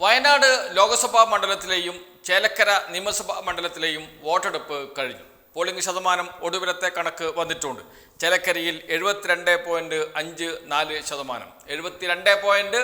വയനാട് ലോക്സഭാ മണ്ഡലത്തിലെയും ചേലക്കര നിയമസഭാ മണ്ഡലത്തിലെയും വോട്ടെടുപ്പ് കഴിഞ്ഞു. പോളിംഗ് ശതമാനം ഒടുവിലത്തെ കണക്ക് വന്നിട്ടുണ്ട്. ചേലക്കരയിൽ എഴുപത്തിരണ്ട് പോയിന്റ് അഞ്ച് നാല് ശതമാനം. എഴുപത്തിരണ്ട് പോയിന്റ്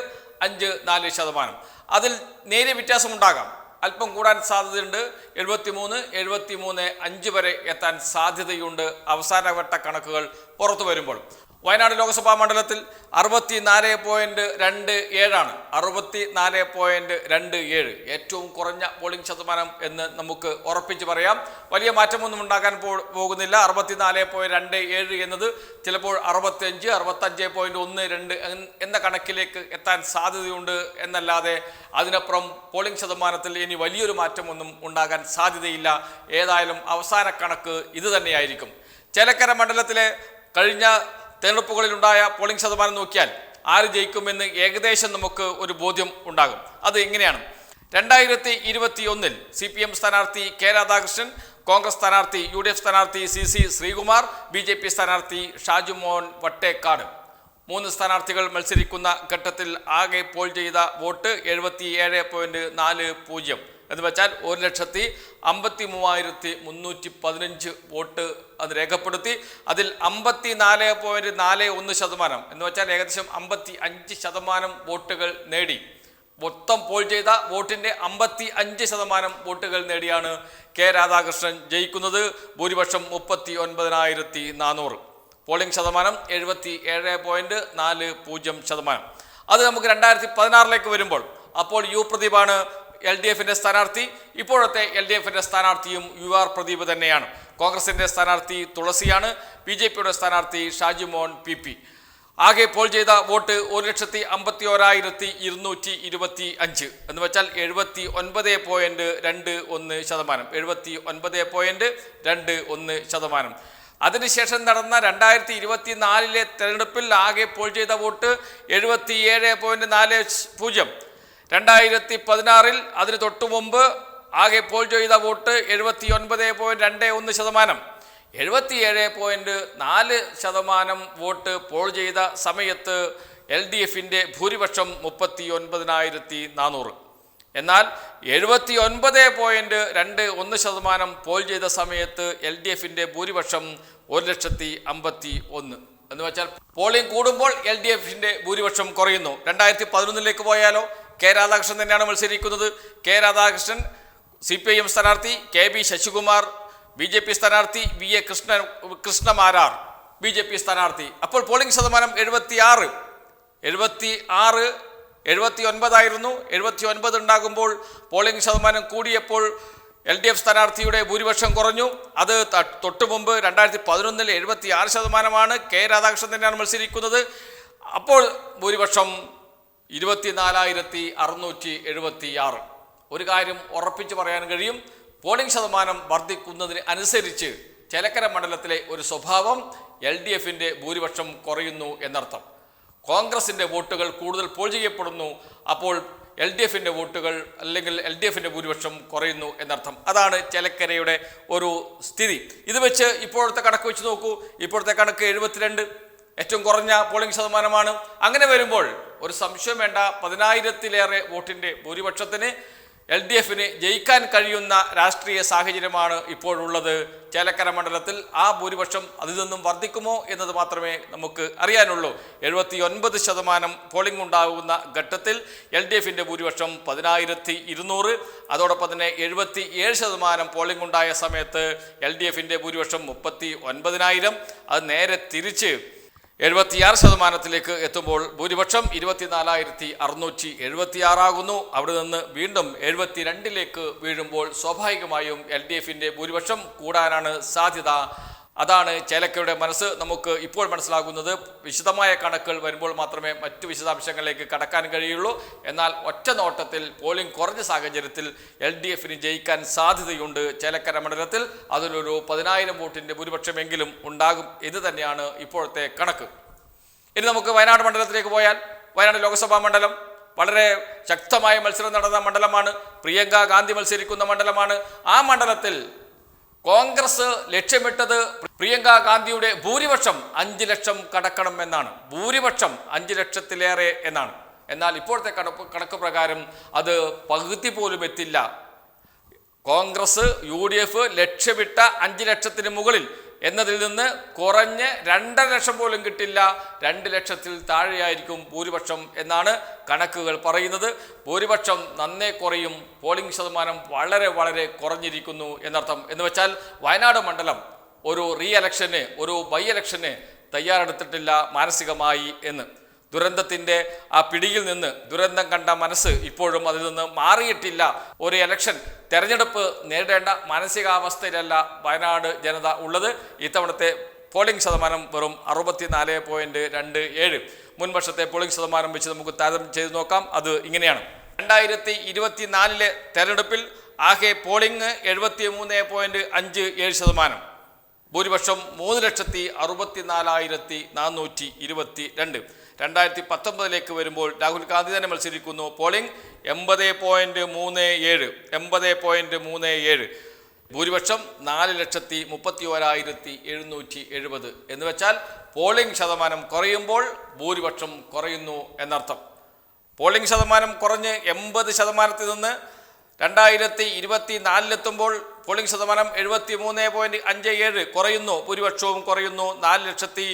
അഞ്ച് നാല് ശതമാനം. അതിൽ നേരിയ വ്യത്യാസമുണ്ടാകാം. അല്പം കൂടാൻ സാധ്യതയുണ്ട്. എഴുപത്തി മൂന്ന് എഴുപത്തി മൂന്ന് അഞ്ച് വരെ എത്താൻ സാധ്യതയുണ്ട്. അവസാനവട്ട കണക്കുകൾ പുറത്തു വരുമ്പോൾ. വയനാട് ലോക്സഭാ മണ്ഡലത്തിൽ അറുപത്തി നാല് പോയിന്റ് രണ്ട് ഏഴാണ്. അറുപത്തി നാല് പോയിന്റ് രണ്ട് ഏഴ്. ഏറ്റവും കുറഞ്ഞ പോളിംഗ് ശതമാനം എന്ന് നമുക്ക് ഉറപ്പിച്ച് പറയാം. വലിയ മാറ്റമൊന്നും ഉണ്ടാകാൻ പോകുന്നില്ല. അറുപത്തിനാല് പോയിന്റ് രണ്ട് ഏഴ് എന്നത് ചിലപ്പോൾ അറുപത്തഞ്ച് അറുപത്തഞ്ച് പോയിന്റ് ഒന്ന് രണ്ട് എന്ന കണക്കിലേക്ക് എത്താൻ സാധ്യതയുണ്ട് എന്നല്ലാതെ അതിനപ്പുറം പോളിംഗ് ശതമാനത്തിൽ ഇനി വലിയൊരു മാറ്റമൊന്നും ഉണ്ടാകാൻ സാധ്യതയില്ല. ഏതായാലും അവസാന കണക്ക് ഇത് തന്നെയായിരിക്കും. ചേലക്കര മണ്ഡലത്തിലെ കഴിഞ്ഞ തെരഞ്ഞെടുപ്പുകളിലുണ്ടായ പോളിംഗ് ശതമാനം നോക്കിയാൽ ആര് ജയിക്കുമെന്ന് ഏകദേശം നമുക്ക് ഒരു ബോധ്യം ഉണ്ടാകും. അത് എങ്ങനെയാണ് രണ്ടായിരത്തി ഇരുപത്തി ഒന്നിൽ സി പി എം സ്ഥാനാർത്ഥി കെ രാധാകൃഷ്ണൻ കോൺഗ്രസ് സ്ഥാനാർത്ഥി യു ഡി എഫ് സ്ഥാനാർത്ഥി C C Sreekumar B J P സ്ഥാനാർത്ഥി ഷാജു മോഹൻ വട്ടേക്കാട്. മൂന്ന് സ്ഥാനാർത്ഥികൾ മത്സരിക്കുന്ന ഘട്ടത്തിൽ ആകെ പോൾ ചെയ്ത വോട്ട് എഴുപത്തി ഏഴ് പോയിന്റ് നാല് പൂജ്യം. എന്ന് വെച്ചാൽ ഒരു ലക്ഷത്തി അമ്പത്തി മൂവായിരത്തി മുന്നൂറ്റി പതിനഞ്ച് വോട്ട് അത് രേഖപ്പെടുത്തി. അതിൽ അമ്പത്തി നാല് പോയിന്റ് നാല് ഒന്ന് ശതമാനം എന്ന് വെച്ചാൽ ഏകദേശം അമ്പത്തി അഞ്ച് ശതമാനം വോട്ടുകൾ നേടി. മൊത്തം പോൾ ചെയ്ത വോട്ടിന്റെ അമ്പത്തി അഞ്ച് ശതമാനം വോട്ടുകൾ നേടിയാണ് കെ രാധാകൃഷ്ണൻ ജയിക്കുന്നത്. ഭൂരിപക്ഷം മുപ്പത്തി ഒൻപതിനായിരത്തി നാനൂറ്. പോളിംഗ് ശതമാനം എഴുപത്തി ഏഴ് പോയിന്റ് നാല് പൂജ്യം ശതമാനം. അത് നമുക്ക് രണ്ടായിരത്തി പതിനാറിലേക്ക് വരുമ്പോൾ അപ്പോൾ യു പ്രദീപാണ് എൽ ഡി എഫിന്റെ സ്ഥാനാർത്ഥി ഇപ്പോഴത്തെ എൽ ഡി എഫിന്റെ സ്ഥാനാർത്ഥിയും യു ആർ പ്രദീപ് തന്നെയാണ്. കോൺഗ്രസിന്റെ സ്ഥാനാർത്ഥി തുളസിയാണ് ബി ജെ പിയുടെ സ്ഥാനാർത്ഥി ഷാജി മോഹൻ പി പി. ആകെ പോൾ ചെയ്ത വോട്ട് ഒരു ലക്ഷത്തി അമ്പത്തി ഓരായിരത്തി ഇരുന്നൂറ്റി ഇരുപത്തി അഞ്ച് എന്ന് വെച്ചാൽ എഴുപത്തി ഒൻപത് പോയിന്റ് രണ്ട് ഒന്ന് ശതമാനം. എഴുപത്തി ഒൻപത് പോയിന്റ് രണ്ട് ഒന്ന് ശതമാനം. അതിനുശേഷം നടന്ന രണ്ടായിരത്തി ഇരുപത്തി നാലിലെ തെരഞ്ഞെടുപ്പിൽ ആകെ പോൾ ചെയ്ത വോട്ട് എഴുപത്തി ഏഴ് പോയിന്റ് നാല് പൂജ്യം. രണ്ടായിരത്തി പതിനാറിൽ അതിന് തൊട്ടു മുമ്പ് ആകെ പോൾ ചെയ്ത വോട്ട് എഴുപത്തി ഒൻപത് പോയിന്റ് രണ്ട് ഒന്ന് ശതമാനം. എഴുപത്തിയേഴ് പോയിന്റ് നാല് ശതമാനം വോട്ട് പോൾ ചെയ്ത സമയത്ത് എൽ ഡി എഫിന്റെ ഭൂരിപക്ഷം മുപ്പത്തി ഒൻപതിനായിരത്തി നാനൂറ്. എന്നാൽ എഴുപത്തി ഒൻപത് പോയിന്റ് രണ്ട് ഒന്ന് ശതമാനം പോൾ ചെയ്ത സമയത്ത് എൽ ഡി എഫിന്റെ ഭൂരിപക്ഷം ഒരു ലക്ഷത്തി അമ്പത്തി ഒന്ന്. എന്ന് വെച്ചാൽ പോളിംഗ് കൂടുമ്പോൾ എൽ ഡി എഫിന്റെ ഭൂരിപക്ഷം കുറയുന്നു. രണ്ടായിരത്തി പതിനൊന്നിലേക്ക് പോയാലോ? കെ രാധാകൃഷ്ണൻ തന്നെയാണ് മത്സരിക്കുന്നത്. K Radhakrishnan C P I M സ്ഥാനാർത്ഥി K B Sasikumar B J P സ്ഥാനാർത്ഥി V A Krishna Krishnamarar B J P സ്ഥാനാർത്ഥി. അപ്പോൾ പോളിംഗ് ശതമാനം എഴുപത്തി ആറ് എഴുപത്തി ആറ് എഴുപത്തി ഒൻപതായിരുന്നു എഴുപത്തി ഒൻപത് ഉണ്ടാകുമ്പോൾ പോളിംഗ് ശതമാനം കൂടിയപ്പോൾ എൽ ഡി എഫ് സ്ഥാനാർത്ഥിയുടെ ഭൂരിപക്ഷം കുറഞ്ഞു. അത് തൊട്ടു മുമ്പ് രണ്ടായിരത്തി പതിനൊന്നിൽ എഴുപത്തി ആറ് ശതമാനമാണ് കെ രാധാകൃഷ്ണൻ തന്നെയാണ് മത്സരിക്കുന്നത്. അപ്പോൾ ഭൂരിപക്ഷം ഇരുപത്തിനാലായിരത്തി അറുന്നൂറ്റി എഴുപത്തി ആറ് ഒരു കാര്യം ഉറപ്പിച്ചു പറയാൻ കഴിയും. പോളിംഗ് ശതമാനം വർദ്ധിക്കുന്നതിന് അനുസരിച്ച് ചേലക്കര മണ്ഡലത്തിലെ ഒരു സ്വഭാവം എൽ ഡി എഫിന്റെ ഭൂരിപക്ഷം കുറയുന്നു എന്നർത്ഥം. കോൺഗ്രസിന്റെ വോട്ടുകൾ കൂടുതൽ പോൾ ചെയ്യപ്പെടുന്നു. അപ്പോൾ എൽ ഡി എഫിന്റെ വോട്ടുകൾ അല്ലെങ്കിൽ എൽ ഡി എഫിന്റെ ഭൂരിപക്ഷം കുറയുന്നു എന്നർത്ഥം. അതാണ് ചേലക്കരയുടെ ഒരു സ്ഥിതി. ഇത് വെച്ച് ഇപ്പോഴത്തെ കണക്ക് വെച്ച് നോക്കൂ. ഇപ്പോഴത്തെ കണക്ക് എഴുപത്തിരണ്ട്. ഏറ്റവും കുറഞ്ഞ പോളിംഗ് ശതമാനമാണ്. അങ്ങനെ വരുമ്പോൾ ഒരു സംശയം വേണ്ട പതിനായിരത്തിലേറെ വോട്ടിന്റെ ഭൂരിപക്ഷത്തിന് എൽ ഡി എഫിന് ജയിക്കാൻ കഴിയുന്ന രാഷ്ട്രീയ സാഹചര്യമാണ് ഇപ്പോഴുള്ളത്. ചേലക്കര മണ്ഡലത്തിൽ ആ ഭൂരിപക്ഷം അതിൽ നിന്നും വർദ്ധിക്കുമോ എന്നത് മാത്രമേ നമുക്ക് അറിയാനുള്ളൂ. എഴുപത്തി ഒൻപത് ശതമാനം പോളിംഗ് ഉണ്ടാകുന്ന ഘട്ടത്തിൽ എൽ ഡി എഫിന്റെ ഭൂരിപക്ഷം പതിനായിരത്തി ഇരുന്നൂറ് അതോടൊപ്പം തന്നെ എഴുപത്തി ഏഴ് ശതമാനം പോളിംഗ് ഉണ്ടായ സമയത്ത് എൽ ഡി എഫിന്റെ ഭൂരിപക്ഷം മുപ്പത്തി ഒൻപതിനായിരം അത് നേരെ തിരിച്ച് എഴുപത്തിയാറ് ശതമാനത്തിലേക്ക് എത്തുമ്പോൾ ഭൂരിപക്ഷം ഇരുപത്തിനാലായിരത്തി അറുന്നൂറ്റി എഴുപത്തിയാറാകുന്നു. അവിടെ നിന്ന് വീണ്ടും എഴുപത്തിരണ്ടിലേക്ക് വീഴുമ്പോൾ സ്വാഭാവികമായും എൽ ഡി എഫിന്റെ ഭൂരിപക്ഷം കൂടാനാണ് സാധ്യത. അതാണ് ചേലക്കയുടെ മനസ്സ് നമുക്ക് ഇപ്പോൾ മനസ്സിലാകുന്നത്. വിശദമായ കണക്കുകൾ വരുമ്പോൾ മാത്രമേ മറ്റു വിശദാംശങ്ങളിലേക്ക് കടക്കാൻ കഴിയുള്ളൂ. എന്നാൽ ഒറ്റ നോട്ടത്തിൽ പോളിംഗ് കുറഞ്ഞ സാഹചര്യത്തിൽ എൽ ഡി എഫിന് ജയിക്കാൻ സാധ്യതയുണ്ട് ചേലക്കര മണ്ഡലത്തിൽ. അതിലൊരു പതിനായിരം വോട്ടിന്റെ ഭൂരിപക്ഷമെങ്കിലും ഉണ്ടാകും എന്ന് തന്നെയാണ് ഇപ്പോഴത്തെ കണക്ക്. ഇനി നമുക്ക് വയനാട് മണ്ഡലത്തിലേക്ക് പോയാൽ വയനാട് ലോക്സഭാ മണ്ഡലം. വളരെ ശക്തമായ മത്സരം നടന്ന മണ്ഡലമാണ്. പ്രിയങ്ക ഗാന്ധി മത്സരിക്കുന്ന മണ്ഡലമാണ്. ആ മണ്ഡലത്തിൽ കോൺഗ്രസ് ലക്ഷ്യമിട്ടത് പ്രിയങ്ക ഗാന്ധിയുടെ ഭൂരിപക്ഷം അഞ്ച് ലക്ഷം കടക്കണം എന്നാണ്. ഭൂരിപക്ഷം അഞ്ച് ലക്ഷത്തിലേറെ എന്നാണ്. എന്നാൽ ഇപ്പോഴത്തെ കണക്ക് കണക്ക് പ്രകാരം അത് പകുതി പോലും എത്തില്ല. കോൺഗ്രസ് യു ഡി എഫ് ലക്ഷ്യമിട്ട അഞ്ച് ലക്ഷത്തിന് മുകളിൽ എന്നതിൽ നിന്ന് കുറഞ്ഞ് രണ്ടര ലക്ഷം പോലും കിട്ടില്ല. രണ്ട് ലക്ഷത്തിൽ താഴെയായിരിക്കും ഭൂരിപക്ഷം എന്നാണ് കണക്കുകൾ പറയുന്നത്. ഭൂരിപക്ഷം നന്നേ കുറയും. പോളിംഗ് ശതമാനം വളരെ വളരെ കുറഞ്ഞിരിക്കുന്നു എന്നർത്ഥം. എന്ന് വെച്ചാൽ വയനാട് മണ്ഡലം ഒരു റീ എലക്ഷന് ഒരു ബൈ എലക്ഷന് തയ്യാറെടുത്തിട്ടില്ല മാനസികമായി എന്ന്. ദുരന്തത്തിന്റെ ആ പിടിയിൽ നിന്ന് ദുരന്തം കണ്ട മനസ്സ് ഇപ്പോഴും അതിൽ നിന്ന് മാറിയിട്ടില്ല. ഒരു എലക്ഷൻ തെരഞ്ഞെടുപ്പ് നേരിടേണ്ട മാനസികാവസ്ഥയിലല്ല വയനാട് ജനത ഉള്ളത്. ഇത്തവണത്തെ പോളിംഗ് ശതമാനം വെറും അറുപത്തിനാല് പോയിന്റ് രണ്ട് ഏഴ്. മുൻവർഷത്തെ പോളിംഗ് ശതമാനം വെച്ച് നമുക്ക് താരതമ്യം ചെയ്ത് നോക്കാം. അത് ഇങ്ങനെയാണ്. രണ്ടായിരത്തി ഇരുപത്തിനാലിലെ തെരഞ്ഞെടുപ്പിൽ ആകെ പോളിംഗ് എഴുപത്തി മൂന്ന് പോയിന്റ് അഞ്ച് ഏഴ് ശതമാനം. ഭൂരിപക്ഷം മൂന്ന് ലക്ഷത്തി അറുപത്തി നാലായിരത്തി നാനൂറ്റി ഇരുപത്തി രണ്ട് രണ്ടായിരത്തി പത്തൊമ്പതിലേക്ക് വരുമ്പോൾ രാഹുൽ ഗാന്ധി തന്നെ മത്സരിക്കുന്നു. പോളിംഗ് എൺപത് പോയിന്റ് മൂന്ന് ഏഴ് എൺപത് പോയിന്റ് മൂന്ന് ഏഴ്. ഭൂരിപക്ഷം നാല് ലക്ഷത്തി മുപ്പത്തി ഓരായിരത്തി എഴുന്നൂറ്റി എഴുപത്. എന്ന് വെച്ചാൽ പോളിംഗ് ശതമാനം കുറയുമ്പോൾ ഭൂരിപക്ഷം കുറയുന്നു എന്നർത്ഥം. പോളിംഗ് ശതമാനം കുറഞ്ഞ് എൺപത് ശതമാനത്തിൽ നിന്ന് രണ്ടായിരത്തി ഇരുപത്തി നാലിലെത്തുമ്പോൾ പോളിംഗ് ശതമാനം എഴുപത്തി മൂന്ന് പോയിന്റ് അഞ്ച് ഏഴ് കുറയുന്നു. ഭൂരിപക്ഷവും കുറയുന്നു. നാല് ലക്ഷത്തി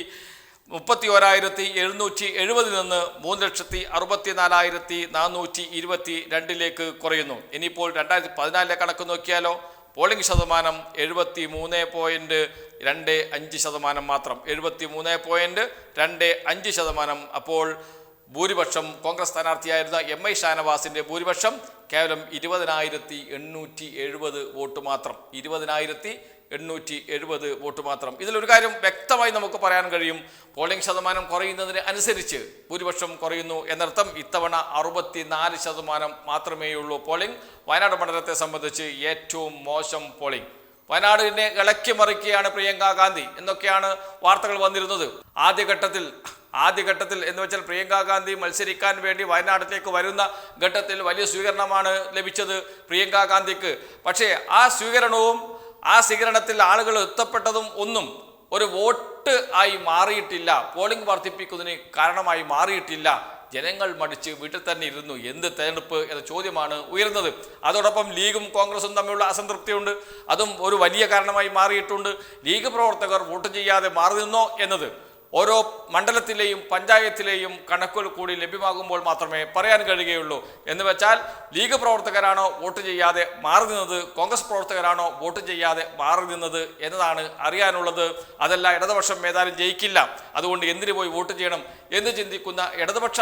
മുപ്പത്തി ഓരായിരത്തി എഴുന്നൂറ്റി എഴുപതിൽ നിന്ന് മൂന്ന് ലക്ഷത്തി അറുപത്തി നാലായിരത്തി നാനൂറ്റി ഇരുപത്തി രണ്ടിലേക്ക് കുറയുന്നു. ഇനിയിപ്പോൾ രണ്ടായിരത്തി പതിനാലിലെ കണക്ക് നോക്കിയാലോ? പോളിംഗ് ശതമാനം എഴുപത്തി മൂന്ന് പോയിന്റ് രണ്ട് അഞ്ച് ശതമാനം മാത്രം. എഴുപത്തി മൂന്ന് പോയിന്റ് രണ്ട് അഞ്ച് ശതമാനം അപ്പോൾ ഭൂരിപക്ഷം കോൺഗ്രസ് സ്ഥാനാർത്ഥിയായിരുന്ന എം ഐ ഷാനവാസിന്റെ ഭൂരിപക്ഷം കേവലം ഇരുപതിനായിരത്തി എണ്ണൂറ്റി എഴുപത് വോട്ട് മാത്രം. ഇരുപതിനായിരത്തി എണ്ണൂറ്റി എഴുപത് വോട്ട് മാത്രം. ഇതിലൊരു കാര്യം വ്യക്തമായി നമുക്ക് പറയാൻ കഴിയും. പോളിംഗ് ശതമാനം കുറയുന്നതിന് അനുസരിച്ച് ഭൂരിപക്ഷം കുറയുന്നു എന്നർത്ഥം ഇത്തവണ അറുപത്തിനാല് ശതമാനം മാത്രമേയുള്ളൂ പോളിംഗ്. വയനാട് മണ്ഡലത്തെ സംബന്ധിച്ച് ഏറ്റവും മോശം പോളിംഗ്. വയനാടിനെ ഇളക്കി മറിക്കുകയാണ് പ്രിയങ്ക ഗാന്ധി. എന്നൊക്കെയാണ് വാർത്തകൾ വന്നിരുന്നത്. ആദ്യഘട്ടത്തിൽ ആദ്യഘട്ടത്തിൽ എന്ന് വെച്ചാൽ പ്രിയങ്ക ഗാന്ധി മത്സരിക്കാൻ വേണ്ടി വയനാട്ടിലേക്ക് വരുന്ന ഘട്ടത്തിൽ വലിയ സ്വീകരണമാണ് ലഭിച്ചത് പ്രിയങ്ക ഗാന്ധിക്ക്. പക്ഷേ ആ സ്വീകരണവും ആ സ്വീകരണത്തിൽ ആളുകൾ എത്തപ്പെട്ടതും ഒന്നും ഒരു വോട്ട് ആയി മാറിയിട്ടില്ല. പോളിംഗ് വർദ്ധിപ്പിക്കുന്നതിന് കാരണമായി മാറിയിട്ടില്ല. ജനങ്ങൾ മടിച്ച് വീട്ടിൽ തന്നെ ഇരുന്നു. എന്ത് തെരഞ്ഞെടുപ്പ് എന്ന ചോദ്യമാണ് ഉയർന്നത് അതോടൊപ്പം ലീഗും കോൺഗ്രസും തമ്മിലുള്ള അസംതൃപ്തിയുണ്ട്. അതും ഒരു വലിയ കാരണമായി മാറിയിട്ടുണ്ട്. ലീഗ് പ്രവർത്തകർ വോട്ട് ചെയ്യാതെ മാറി നിന്നോ എന്നത് ഓരോ മണ്ഡലത്തിലെയും പഞ്ചായത്തിലെയും കണക്കുകൾ കൂടി ലഭ്യമാകുമ്പോൾ മാത്രമേ പറയാൻ കഴിയുകയുള്ളൂ. എന്ന് വെച്ചാൽ ലീഗ് പ്രവർത്തകരാണോ വോട്ട് ചെയ്യാതെ മാറി നിന്നത് കോൺഗ്രസ് പ്രവർത്തകരാണോ വോട്ട് ചെയ്യാതെ മാറി നിന്നത് എന്നതാണ് അറിയാനുള്ളത്. അതല്ല ഇടതുപക്ഷം ഏതായാലും ജയിക്കില്ല. അതുകൊണ്ട് എന്തിനു പോയി വോട്ട് ചെയ്യണം എന്ന് ചിന്തിക്കുന്ന ഇടതുപക്ഷ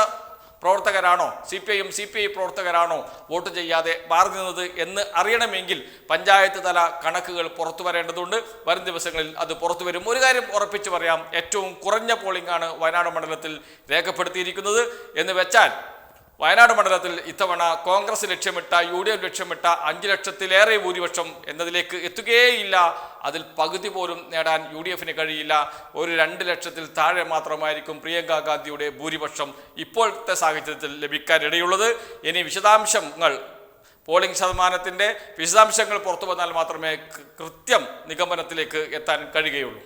പ്രവർത്തകരാണോ? C P I M C P I പ്രവർത്തകരാണോ vote ചെയ്യാതെ മാറി നിന്നത് എന്ന് അറിയണമെങ്കിൽ പഞ്ചായത്ത് തല കണക്കുകൾ പുറത്തു വരേണ്ടതുണ്ട്. വരും ദിവസങ്ങളിൽ അത് പുറത്തു വരും. ഒരു കാര്യം ഉറപ്പിച്ചു പറയാം ഏറ്റവും കുറഞ്ഞ പോളിംഗ് ആണ് വയനാട് മണ്ഡലത്തിൽ രേഖപ്പെടുത്തിയിരിക്കുന്നത്. എന്ന് വെച്ചാൽ വയനാട് മണ്ഡലത്തിൽ ഇത്തവണ കോൺഗ്രസ് ലക്ഷ്യമിട്ട യു ഡി എഫ് ലക്ഷ്യമിട്ട അഞ്ച് ലക്ഷത്തിലേറെ ഭൂരിപക്ഷം എന്നതിലേക്ക് എത്തുകയേയില്ല. അതിൽ പകുതി പോലും നേടാൻ യു ഡി എഫിന് കഴിയില്ല. ഒരു രണ്ട് ലക്ഷത്തിൽ താഴെ മാത്രമായിരിക്കും പ്രിയങ്ക ഗാന്ധിയുടെ ഭൂരിപക്ഷം ഇപ്പോഴത്തെ സാഹചര്യത്തിൽ ലഭിക്കാനിടയുള്ളത്. ഇനി വിശദാംശങ്ങൾ പോളിംഗ് ശതമാനത്തിന്റെ വിശദാംശങ്ങൾ പുറത്തു വന്നാൽ മാത്രമേ കൃത്യം നിഗമനത്തിലേക്ക് എത്താൻ കഴിയുകയുള്ളൂ.